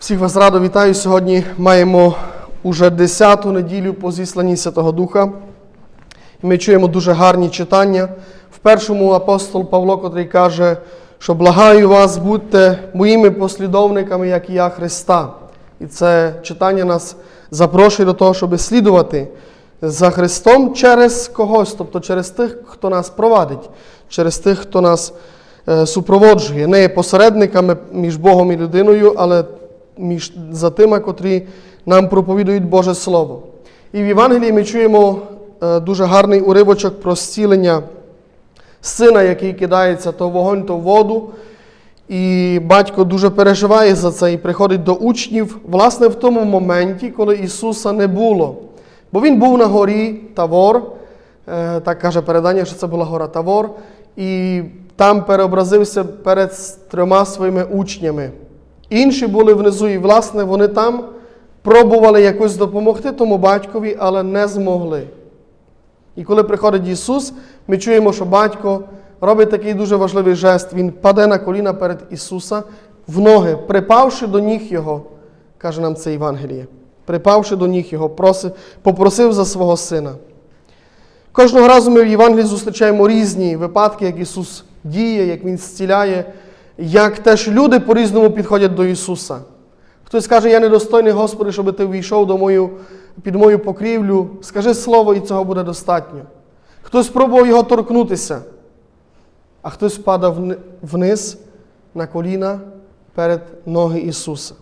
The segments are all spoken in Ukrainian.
Всіх вас радо вітаю. Сьогодні маємо уже 10-ту неділю по зісланні Святого Духа. І ми чуємо дуже гарні читання. В першому апостол Павло, котрий каже, що благаю вас, будьте моїми послідовниками, як і я Христа. І це читання нас запрошує до того, щоб слідувати за Христом через когось, тобто через тих, хто нас провадить, через тих, хто нас е, супроводжує, не є посередниками між Богом і людиною, але між за тими, котрі нам проповідують Боже Слово. І в Євангелії ми чуємо е, дуже гарний уривочок про зцілення сина, який кидається то в вогонь, то в воду. І батько дуже переживає за це і приходить до учнів, власне, в тому моменті, коли Ісуса не було. Бо Він був на горі Тавор, е, так каже передання, що це була гора Тавор, і там переобразився перед трьома своїми учнями. Інші були внизу, і, власне, вони там пробували якось допомогти тому батькові, але не змогли. І коли приходить Ісус, ми чуємо, що батько робить такий дуже важливий жест. Він паде на коліна перед Ісуса в ноги, припавши до ніг Його, каже нам це Євангеліє. Припавши до ніг Його, просив, попросив за свого сина. Кожного разу ми в Євангелії зустрічаємо різні випадки, як Ісус діє, як Він зціляє, як теж люди по-різному підходять до Ісуса. Хтось каже, я недостойний, Господи, щоб ти війшов до мою, під мою покрівлю. Скажи слово, і цього буде достатньо. Хтось спробував його торкнутися, а хтось падав вниз на коліна перед ноги Ісуса.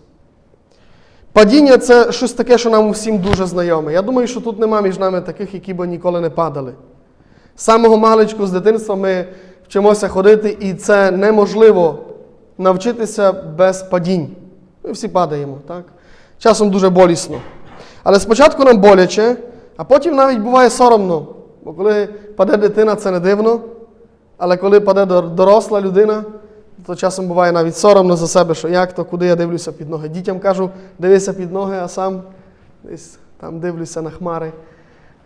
Падіння це щось таке, що нам усім дуже знайоме. Я думаю, що тут нема між нами таких, які б ніколи не падали. З самого маличку з дитинства ми вчимося ходити, і це неможливо навчитися без падінь. Ми всі падаємо, так? Часом дуже болісно. Але спочатку нам боляче, а потім навіть буває соромно. Бо коли паде дитина, це не дивно. Але коли паде доросла людина, то часом буває навіть соромно за себе, що як то, куди я дивлюся під ноги. Дітям кажу, дивися під ноги, а сам десь там дивлюся на хмари.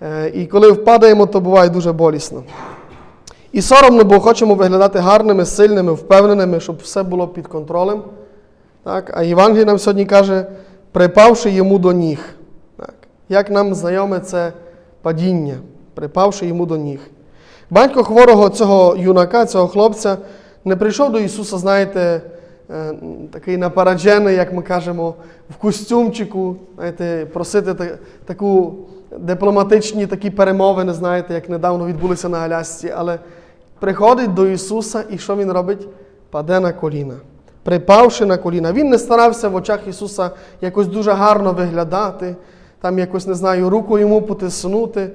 Е, І коли впадаємо, то буває дуже болісно. І соромно, бо хочемо виглядати гарними, сильними, впевненими, щоб все було під контролем. Так? А Євангелій нам сьогодні каже, припавши йому до ніг. Так? Як нам знайоме це падіння, припавши йому до ніг. Батько хворого цього юнака, цього хлопця, не прийшов до Ісуса, знаєте, е, такий напереджений, як ми кажемо, в костюмчику, знаєте, просити таку дипломатичні такі перемовини, знаєте, як недавно відбулися на Алясці, але приходить до Ісуса і що Він робить? Паде на коліна. Припавши на коліна. Він не старався в очах Ісуса якось дуже гарно виглядати, там якось, не знаю, руку йому потиснути.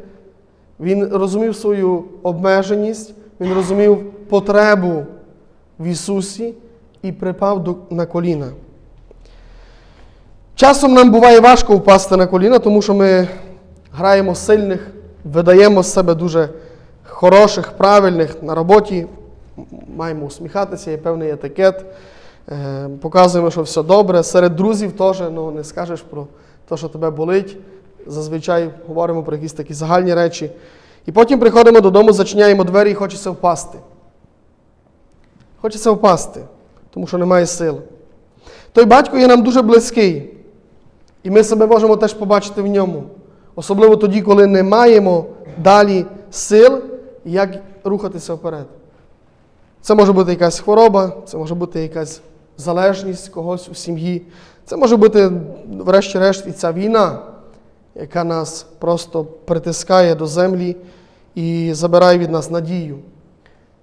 Він розумів свою обмеженість, він розумів потребу в Ісусі і припав до, на коліна. Часом нам буває важко впасти на коліна, тому що ми граємо сильних, видаємо з себе дуже хороших, правильних на роботі, маємо усміхатися, є певний етикет, е, показуємо, що все добре. Серед друзів теж ну, не скажеш про те, що тебе болить. Зазвичай говоримо про якісь такі загальні речі. І потім приходимо додому, зачиняємо двері і хочеться впасти. Хочеться впасти, тому що немає сил. Той батько є нам дуже близький, і ми себе можемо теж побачити в ньому. Особливо тоді, коли не маємо далі сил, як рухатися вперед. Це може бути якась хвороба, це може бути якась залежність когось у сім'ї. Це може бути, врешті-решт, і ця війна, яка нас просто притискає до землі і забирає від нас надію.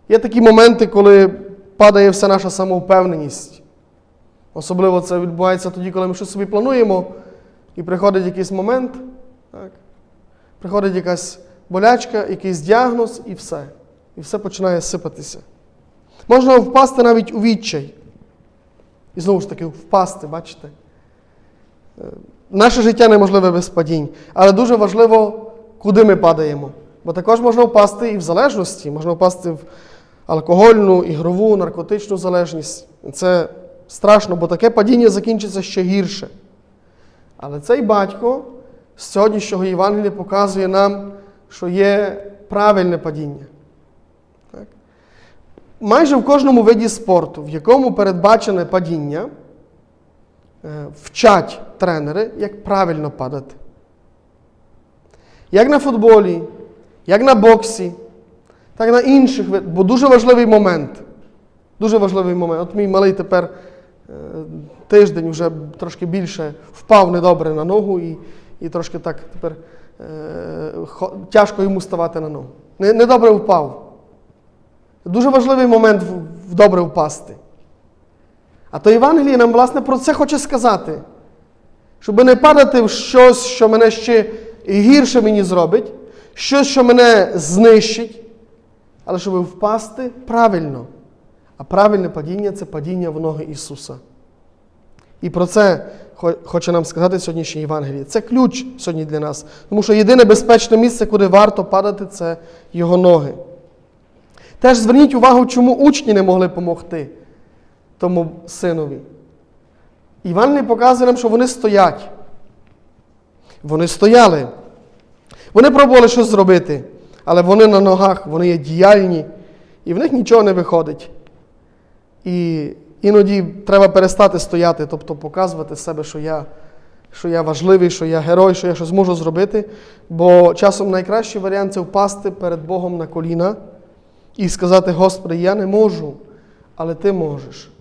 Є такі моменти, коли падає вся наша самовпевненість. Особливо це відбувається тоді, коли ми щось собі плануємо, і приходить якийсь момент, так, приходить якась болячка, якийсь діагноз, і все. І все починає сипатися. Можна впасти навіть у відчай. І знову ж таки, впасти, бачите? Е, Наше життя неможливе без падінь, але дуже важливо, куди ми падаємо. Бо також можна впасти і в залежності, можна впасти в алкогольну, ігрову, наркотичну залежність. Це страшно, бо таке падіння закінчиться ще гірше. Але цей батько з сьогоднішнього Євангелія показує нам, що є правильне падіння. Так? Майже в кожному виді спорту, в якому передбачене падіння, е, вчать тренери, як правильно падати. Як на футболі, як на боксі, так і на інших, бо дуже важливий момент. Дуже важливий момент. От мій малий тепер е, тиждень вже трошки більше впав недобре на ногу і, і трошки так тепер тяжко йому ставати на ногу. Недобре впав. Дуже важливий момент в- добре впасти. А то Євангеліє нам, власне, про це хоче сказати. Щоб не падати в щось, що мене ще гірше мені зробить, щось, що мене знищить, але щоб впасти правильно. А правильне падіння це падіння в ноги Ісуса. І про це хоче нам сказати сьогоднішнє Євангеліє. Це ключ сьогодні для нас. Тому що єдине безпечне місце, куди варто падати, це його ноги. Теж зверніть увагу, чому учні не могли допомогти тому синові. Іван показує нам, що вони стоять. Вони стояли. Вони пробували щось зробити, але вони на ногах, вони є діяльні, і в них нічого не виходить. І іноді треба перестати стояти, тобто показувати себе, що я, що я важливий, що я герой, що я щось можу зробити. Бо часом найкращий варіант це впасти перед Богом на коліна і сказати: Господи, я не можу, але Ти можеш.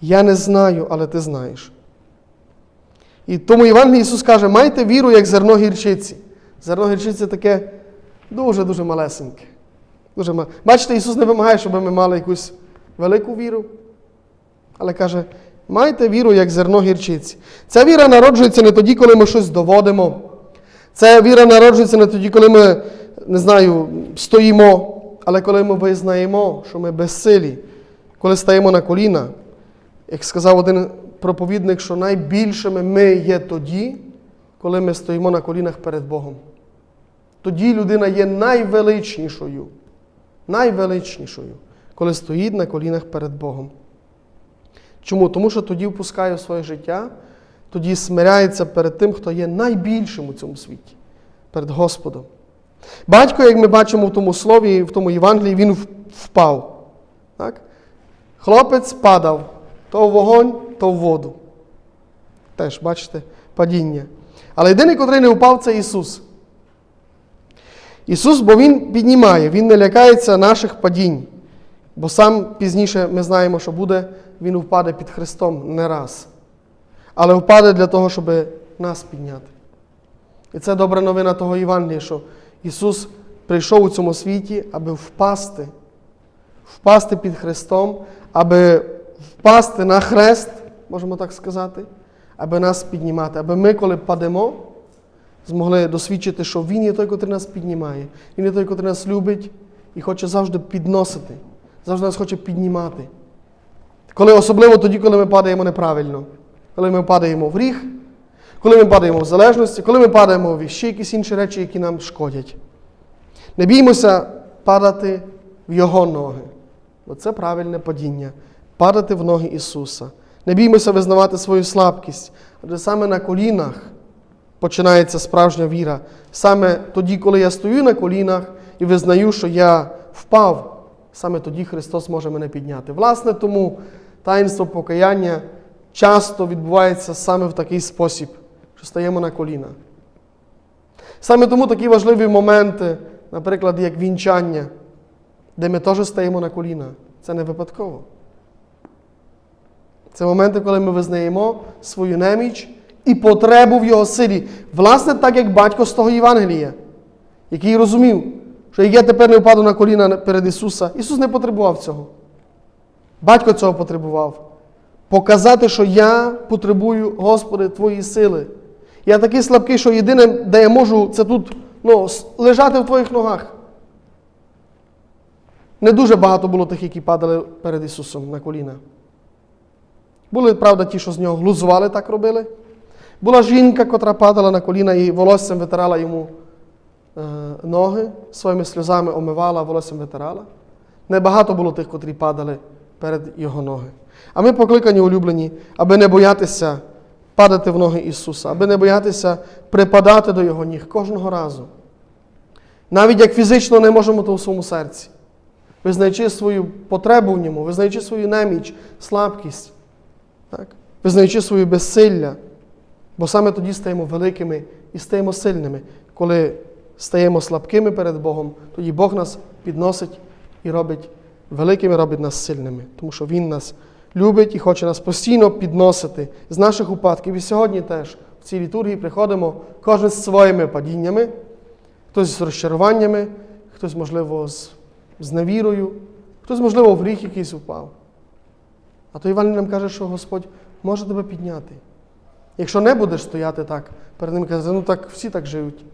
Я не знаю, але Ти знаєш. І тому Євангелій Ісус каже, майте віру, як зерно гірчиці. Зерно гірчиці таке дуже-дуже малесеньке. Дуже мал... Бачите, Ісус не вимагає, щоб ми мали якусь велику віру, але каже, майте віру, як зерно гірчиці. Ця віра народжується не тоді, коли ми щось доводимо. Ця віра народжується не тоді, коли ми, не знаю, стоїмо, але коли ми визнаємо, що ми безсилі, коли стаємо на коліна. Як сказав один проповідник, що найбільшими ми є тоді, коли ми стоїмо на колінах перед Богом. Тоді людина є найвеличнішою, найвеличнішою, коли стоїть на колінах перед Богом. Чому? Тому що тоді впускає в своє життя, тоді смиряється перед тим, хто є найбільшим у цьому світі, перед Господом. Батько, як ми бачимо в тому слові, в тому Євангелії, він впав. Так? Хлопець падав то в вогонь, то в воду. Теж, бачите, падіння. Але єдиний, котрий не впав, це Ісус. Ісус, бо Він піднімає, Він не лякається наших падінь. Бо сам пізніше ми знаємо, що буде, Він впаде під Христом не раз. Але впаде для того, щоб нас підняти. І це добра новина того Євангелія, що Ісус прийшов у цьому світі, аби впасти, впасти під Христом, аби впасти на хрест, можемо так сказати, аби нас піднімати, аби ми, коли падемо, змогли досвідчити, що Він є той, котрий нас піднімає. Він є той, котрий нас любить і хоче завжди підносити, завжди нас хоче піднімати. Коли, особливо тоді, коли ми падаємо неправильно, коли ми падаємо в гріх, коли ми падаємо в залежності, коли ми падаємо в ще якісь інші речі, які нам шкодять. Не біймося падати в Його ноги, бо це правильне падіння падати в ноги Ісуса. Не біймося визнавати свою слабкість, адже саме на колінах починається справжня віра. Саме тоді, коли я стою на колінах і визнаю, що я впав, саме тоді Христос може мене підняти. Власне, тому таїнство покаяння часто відбувається саме в такий спосіб, що стаємо на коліна. Саме тому такі важливі моменти, наприклад, як вінчання, де ми теж стаємо на коліна. Це не випадково. Це моменти, коли ми визнаємо свою неміч і потребу в його силі. Власне, так як батько з того Євангелія, який розумів, що я тепер не впаду на коліна перед Ісуса, Ісус не потребував цього. Батько цього потребував. Показати, що я потребую, Господи, Твої сили. Я такий слабкий, що єдине, де я можу, це тут ну, лежати в Твоїх ногах. Не дуже багато було тих, які падали перед Ісусом на коліна. Були, правда, ті, що з нього глузували, так робили. Була жінка, котра падала на коліна і волоссям витирала йому ноги, своїми сльозами омивала, волоссям витирала. Небагато було тих, котрі падали перед його ноги. А ми покликані улюблені, аби не боятися падати в ноги Ісуса, аби не боятися припадати до Його ніг кожного разу. Навіть як фізично не можемо, то у своєму серці. Визнаючи свою потребу в ньому, визнаючи свою неміч, слабкість. Так? визнаючи свою безсилля, бо саме тоді стаємо великими і стаємо сильними. Коли стаємо слабкими перед Богом, тоді Бог нас підносить і робить великими, робить нас сильними, тому що Він нас любить і хоче нас постійно підносити з наших упадків. І сьогодні теж в цій літургії приходимо кожен з своїми падіннями, хтось з розчаруваннями, хтось, можливо, з, з невірою, хтось, можливо, в гріх якийсь впав. А то Іван нам каже, що Господь може тебе підняти. Якщо не будеш стояти так, перед ним каже, ну так всі так живуть.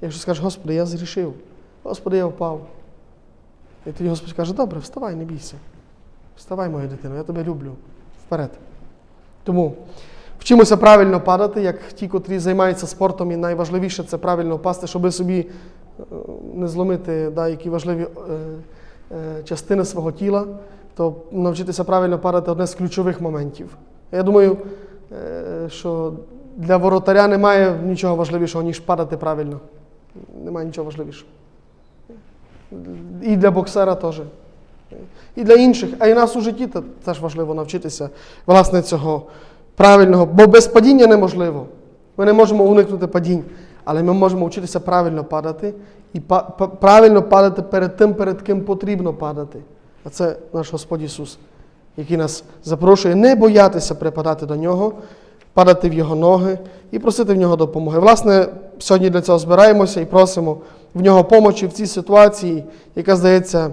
Якщо скажеш, Господи, я зрішив, Господи, я впав. І тоді Господь каже, добре, вставай, не бійся. Вставай, моя дитино, я тебе люблю. Вперед. Тому вчимося правильно падати, як ті, котрі займаються спортом, і найважливіше це правильно впасти, щоб собі е, не зломити да, які важливі е, е, частини свого тіла, то навчитися правильно падати одне з ключових моментів. Я думаю, що для воротаря немає нічого важливішого, ніж падати правильно. Немає нічого важливішого. І для боксера теж. І для інших, а і нас у житті теж важливо навчитися власне цього правильного, бо без падіння неможливо. Ми не можемо уникнути падінь, але ми можемо вчитися правильно падати і правильно падати перед тим, перед ким потрібно падати. А це наш Господь Ісус, який нас запрошує не боятися припадати до Нього, падати в Його ноги і просити в нього допомоги. Власне, сьогодні для цього збираємося і просимо в нього помочі в цій ситуації, яка здається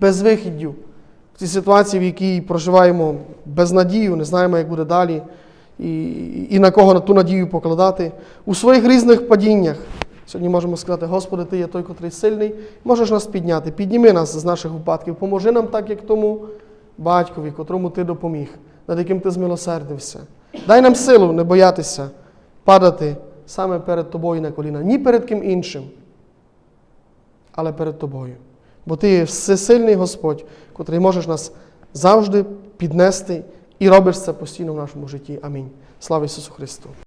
безвихіддю, в цій ситуації, в якій проживаємо без надію, не знаємо, як буде далі, і, і на кого на ту надію покладати. У своїх різних падіннях сьогодні можемо сказати, Господи, Ти є той, котрий сильний, можеш нас підняти, підніми нас з наших випадків, поможи нам так, як тому батькові, котрому Ти допоміг, над яким Ти змилосердився. Дай нам силу не боятися падати саме перед Тобою на коліна, ні перед ким іншим, але перед Тобою. Бо Ти є всесильний Господь, котрий можеш нас завжди піднести і робиш це постійно в нашому житті. Амінь. Слава Ісусу Христу!